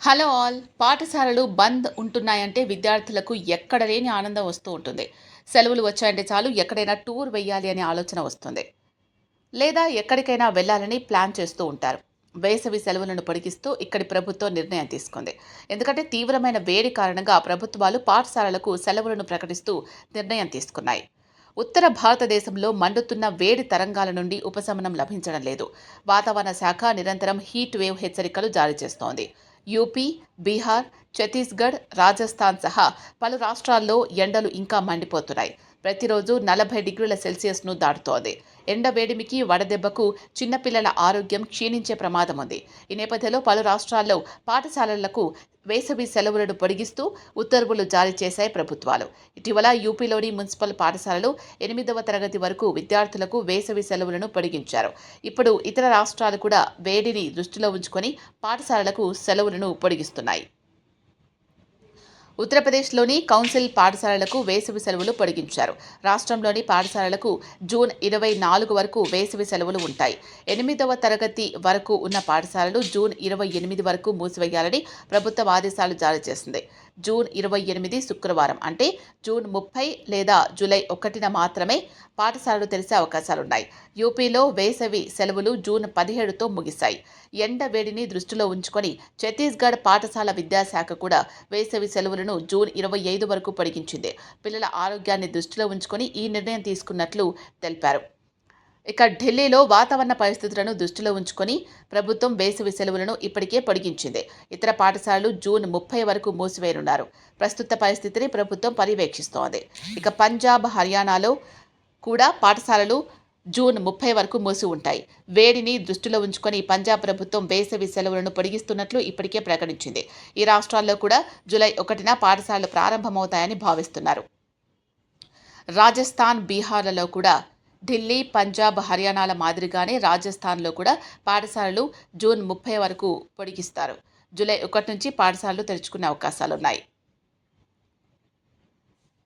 Hello all. పాఠశాలలు బంద్ ఉంటున్నాయంటే విద్యార్థులకు ఎక్కడ లేని ఆనందం వస్తూ ఉంటుంది. సెలవులు వచ్చాయంటే చాలు ఎక్కడైనా టూర్ వెయ్యాలి అనే ఆలోచన వస్తుంది. లేదా ఎక్కడికైనా వెళ్ళాలని ప్లాన్ చేస్తూ ఉంటారు. వేసవి సెలవులను పొడిగిస్తూ ఇక్కడి ప్రభుత్వం నిర్ణయం తీసుకుంది. ఎందుకంటే తీవ్రమైన వేడి కారణంగా ప్రభుత్వాలు పాఠశాలలకు సెలవులను ప్రకటిస్తూ నిర్ణయం తీసుకున్నాయి. ఉత్తర భారతదేశంలో మండుతున్న వేడి తరంగాల నుండి ఉపశమనం లభించడం లేదు. వాతావరణ శాఖ నిరంతరం హీట్ వేవ్ హెచ్చరికలు జారీ చేస్తోంది. యూపీ బీహార్ ఛత్తీస్గఢ్ రాజస్థాన్ సహా పలు రాష్ట్రాల్లో ఎండలు ఇంకా మండిపోతున్నాయి. ప్రతిరోజు నలభై డిగ్రీల సెల్సియస్ను దాటుతోంది. ఎండ వేడిమికి వడదెబ్బకు చిన్నపిల్లల ఆరోగ్యం క్షీణించే ప్రమాదం ఉంది ఈ నేపథ్యంలో పలు రాష్ట్రాల్లో పాఠశాలలకు వేసవి సెలవులను పొడిగిస్తూ ఉత్తర్వులు జారీ చేశాయి ప్రభుత్వాలు. ఇటీవల యూపీలోని మున్సిపల్ పాఠశాలలు ఎనిమిదవ తరగతి వరకు విద్యార్థులకు వేసవి సెలవులను పొడిగించారు. ఇప్పుడు ఇతర రాష్ట్రాలు కూడా వేడిని దృష్టిలో ఉంచుకొని పాఠశాలలకు సెలవులను పొడిగిస్తున్నాయి. ఉత్తరప్రదేశ్లోని కౌన్సిల్ పాఠశాలలకు వేసవి సెలవులు పొడిగించారు. రాష్ట్రంలోని పాఠశాలలకు జూన్ ఇరవై నాలుగు వరకు వేసవి సెలవులు ఉంటాయి. ఎనిమిదవ తరగతి వరకు ఉన్న పాఠశాలలు జూన్ ఇరవై ఎనిమిది వరకు మూసివేయాలని ప్రభుత్వం ఆదేశాలు జారీ చేసింది. జూన్ ఇరవై ఎనిమిది శుక్రవారం. అంటే జూన్ ముప్పై లేదా జూలై ఒకటిన మాత్రమే పాఠశాలలు తెరిసే అవకాశాలున్నాయి. యూపీలో వేసవి సెలవులు జూన్ పదిహేడుతో ముగిశాయి. ఎండ వేడిని దృష్టిలో ఉంచుకొని ఛత్తీస్గఢ్ పాఠశాల విద్యాశాఖ కూడా వేసవి సెలవులను జూన్ ఇరవై ఐదు వరకు పొడిగించింది. పిల్లల ఆరోగ్యాన్ని దృష్టిలో ఉంచుకొని ఈ నిర్ణయం తీసుకున్నట్లు తెలిపారు. ఇక ఢిల్లీలో వాతావరణ పరిస్థితులను దృష్టిలో ఉంచుకొని ప్రభుత్వం వేసవి సెలవులను ఇప్పటికే పొడిగించింది. ఇతర పాఠశాలలు జూన్ ముప్పై వరకు మూసివేయనున్నారు. ప్రస్తుత పరిస్థితిని ప్రభుత్వం పర్యవేక్షిస్తోంది. ఇక పంజాబ్ హర్యానాలో కూడా పాఠశాలలు జూన్ ముప్పై వరకు మూసి ఉంటాయి. వేడిని దృష్టిలో ఉంచుకొని పంజాబ్ ప్రభుత్వం వేసవి సెలవులను పొడిగిస్తున్నట్లు ఇప్పటికే ప్రకటించింది. ఈ రాష్ట్రాల్లో కూడా జూలై ఒకటిన పాఠశాలలు ప్రారంభమవుతాయని భావిస్తున్నారు. రాజస్థాన్ బీహార్లలో కూడా ఢిల్లీ పంజాబ్ హర్యానాల మాదిరిగానే రాజస్థాన్లో కూడా పాఠశాలలు జూన్ ముప్పై వరకు పొడిగిస్తారు. జూలై ఒకటి నుంచి పాఠశాలలు తెరుచుకునే అవకాశాలున్నాయి.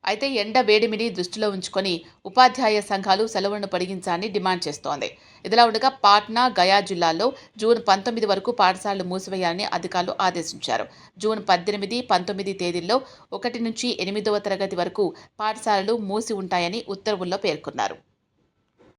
అయితే ఎండ వేడిమిని దృష్టిలో ఉంచుకొని ఉపాధ్యాయ సంఘాలు సెలవులను పొడిగించాలని డిమాండ్ చేస్తోంది. ఇదిలా ఉండగా పాట్నా గయా జిల్లాల్లో జూన్ పంతొమ్మిది వరకు పాఠశాలలు మూసివేయాలని అధికారులు ఆదేశించారు. జూన్ పద్దెనిమిది పంతొమ్మిది తేదీల్లో ఒకటి నుంచి ఎనిమిదవ తరగతి వరకు పాఠశాలలు మూసి ఉంటాయని ఉత్తర్వుల్లో పేర్కొన్నారు.